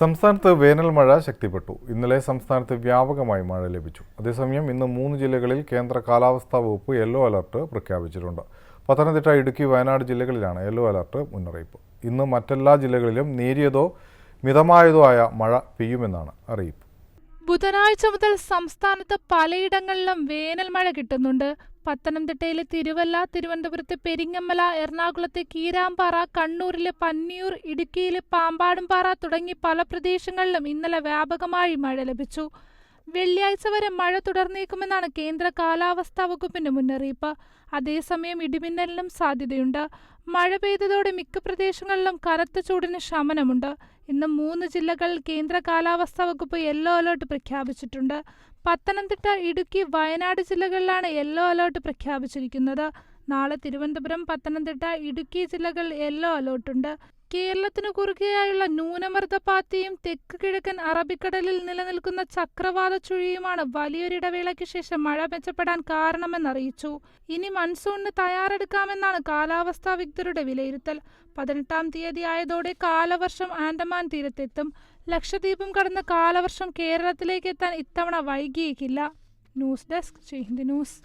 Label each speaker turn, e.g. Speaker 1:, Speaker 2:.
Speaker 1: സംസ്ഥാനത്ത് വേനൽ മഴ ശക്തിപ്പെട്ടു ഇന്നലെ സംസ്ഥാനത്ത് വ്യാപകമായി മഴ ലഭിച്ചു അതേസമയം ഇന്ന് മൂന്ന് ജില്ലകളിൽ കേന്ദ്ര കാലാവസ്ഥാ വകുപ്പ് യെല്ലോ അലർട്ട് പ്രഖ്യാപിച്ചിട്ടുണ്ട് പത്തനംതിട്ട ഇടുക്കി വയനാട് ജില്ലകളിലാണ് യെല്ലോ അലർട്ട് മുന്നറിയിപ്പ് ഇന്ന് മറ്റെല്ലാ ജില്ലകളിലും നേരിയതോ മിതമായതോ ആയ മഴ പെയ്യുമെന്നാണ് അറിയിപ്പ്
Speaker 2: ബുധനാഴ്ച മുതൽ സംസ്ഥാനത്ത് പലയിടങ്ങളിലും വേനൽ മഴ കിട്ടുന്നുണ്ട് പത്തനംതിട്ടയിലെ തിരുവല്ല തിരുവനന്തപുരത്തെ പെരിങ്ങമ്മല എറണാകുളത്തെ കീരാമ്പാറ കണ്ണൂരിലെ പന്നിയൂർ ഇടുക്കിയിലെ പാമ്പാടുംപാറ തുടങ്ങി പല പ്രദേശങ്ങളിലും ഇന്നലെ വ്യാപകമായി മഴ ലഭിച്ചു വെള്ളിയാഴ്ച വരെ മഴ തുടർന്നേക്കുമെന്നാണ് കേന്ദ്ര കാലാവസ്ഥാ വകുപ്പിന്റെ മുന്നറിയിപ്പ് അതേസമയം ഇടിമിന്നലിനും സാധ്യതയുണ്ട് മഴ പെയ്തതോടെ മിക്ക പ്രദേശങ്ങളിലും കനത്ത ചൂടിന് ശമനമുണ്ട് ഇന്ന് മൂന്ന് ജില്ലകളിൽ കേന്ദ്ര കാലാവസ്ഥാ വകുപ്പ് യെല്ലോ അലേർട്ട് പ്രഖ്യാപിച്ചിട്ടുണ്ട് പത്തനംതിട്ട ഇടുക്കി വയനാട് ജില്ലകളിലാണ് യെല്ലോ അലേർട്ട് പ്രഖ്യാപിച്ചിരിക്കുന്നത് നാളെ തിരുവനന്തപുരം പത്തനംതിട്ട ഇടുക്കി ജില്ലകൾ യെല്ലോ അലേർട്ടുണ്ട് കേരളത്തിനു കുറുകെയായുള്ള ന്യൂനമർദ്ദപാത്തിയും തെക്ക് കിഴക്കൻ അറബിക്കടലിൽ നിലനിൽക്കുന്ന ചക്രവാത ചുഴിയുമാണ് വലിയൊരിടവേളയ്ക്ക് ശേഷം മഴ മെച്ചപ്പെടാൻ കാരണമെന്നറിയിച്ചു ഇനി മൺസൂണിന് തയ്യാറെടുക്കാമെന്നാണ് കാലാവസ്ഥാ വിദഗ്ധരുടെ വിലയിരുത്തൽ പതിനെട്ടാം തീയതി ആയതോടെ കാലവർഷം ആൻഡമാൻ തീരത്തെത്തും ലക്ഷദ്വീപും കടന്ന് കാലവർഷം കേരളത്തിലേക്ക് എത്താൻ ഇത്തവണ വൈകിയേക്കില്ല ന്യൂസ് ഡെസ്ക് ന്യൂസ്